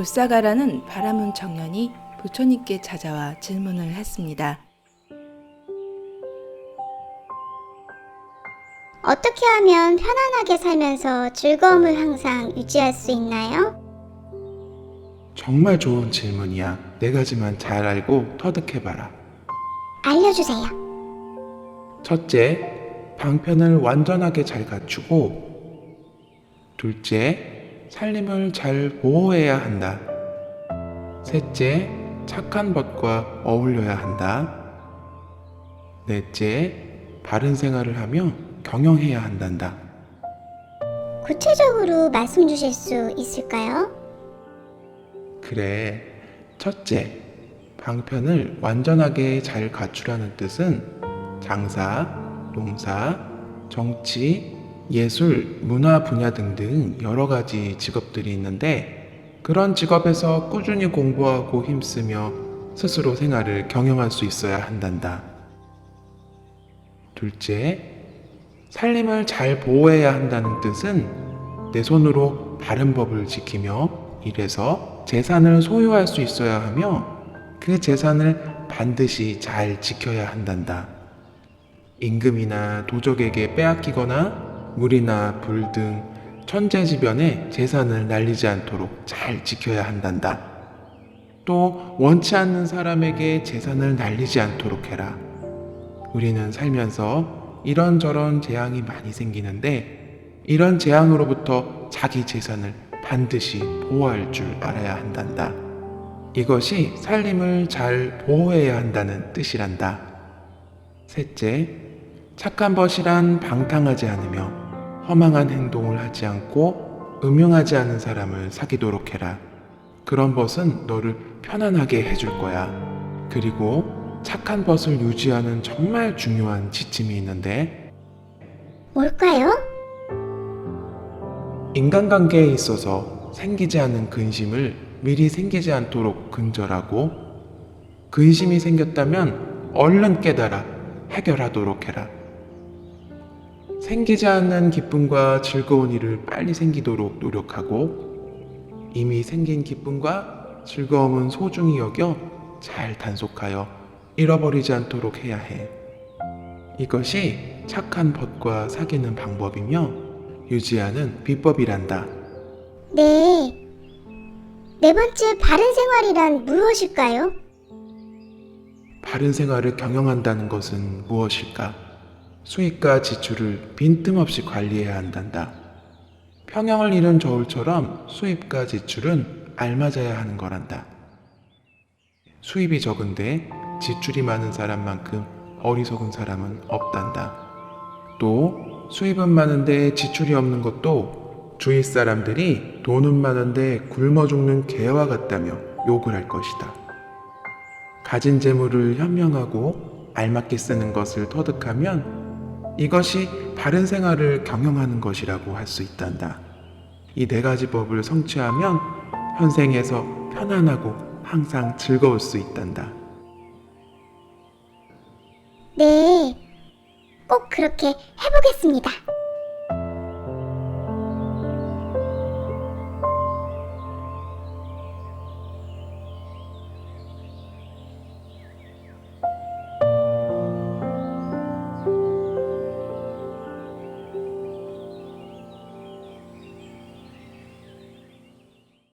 못사가라는 바라문 청년이 부처님께 찾아와 질문을 했습니다. 어떻게 하면 편안하게 살면서 즐거움을 항상 유지할 수 있나요? 정말 좋은 질문이야. 네 가지만 잘 알고 터득해봐라. 알려주세요. 첫째, 방편을 완전하게 잘 갖추고, 둘째, 살림을 잘 보호해야 한다. 셋째, 착한 법과 어울려야 한다. 넷째, 바른 생활을 하며 경영해야 한단다. 구체적으로 말씀 주실 수 있을까요? 그래. 첫째, 방편을 완전하게 잘 갖추라는 뜻은 장사, 농사, 정치, 예술, 문화 분야 등등 여러 가지 직업들이 있는데 그런 직업에서 꾸준히 공부하고 힘쓰며 스스로 생활을 경영할 수 있어야 한단다. 둘째, 살림을 잘 보호해야 한다는 뜻은 내 손으로 바른 법을 지키며 일해서 재산을 소유할 수 있어야 하며 그 재산을 반드시 잘 지켜야 한단다. 임금이나 도적에게 빼앗기거나 물이나 불 등 천재지변에 재산을 날리지 않도록 잘 지켜야 한단다. 또 원치 않는 사람에게 재산을 날리지 않도록 해라. 우리는 살면서 이런저런 재앙이 많이 생기는데 이런 재앙으로부터 자기 재산을 반드시 보호할 줄 알아야 한단다. 이것이 살림을 잘 보호해야 한다는 뜻이란다. 셋째, 착한 벗이란 방탕하지 않으며 허망한 행동을 하지 않고 음흉하지 않은 사람을 사귀도록 해라. 그런 벗은 너를 편안하게 해줄 거야. 그리고 착한 벗을 유지하는 정말 중요한 지침이 있는데 뭘까요? 인간관계에 있어서 생기지 않는 근심을 미리 생기지 않도록 근절하고 근심이 생겼다면 얼른 깨달아 해결하도록 해라. 생기지 않는 기쁨과 즐거운 일을 빨리 생기도록 노력하고 이미 생긴 기쁨과 즐거움은 소중히 여겨 잘 단속하여 잃어버리지 않도록 해야 해. 이것이 착한 벗과 사귀는 방법이며 유지하는 비법이란다. 네. 네 번째 바른 생활이란 무엇일까요? 바른 생활을 경영한다는 것은 무엇일까? 수입과 지출을 빈틈없이 관리해야 한단다. 평형을 잃은 저울처럼 수입과 지출은 알맞아야 하는 거란다. 수입이 적은데 지출이 많은 사람만큼 어리석은 사람은 없단다. 또 수입은 많은데 지출이 없는 것도 주위 사람들이 돈은 많은데 굶어 죽는 개와 같다며 욕을 할 것이다. 가진 재물을 현명하고 알맞게 쓰는 것을 터득하면 이것이 바른 생활을 경영하는 것이라고 할 수 있단다. 이 네 가지 법을 성취하면 현생에서 편안하고 항상 즐거울 수 있단다. 네. 꼭 그렇게 해보겠습니다.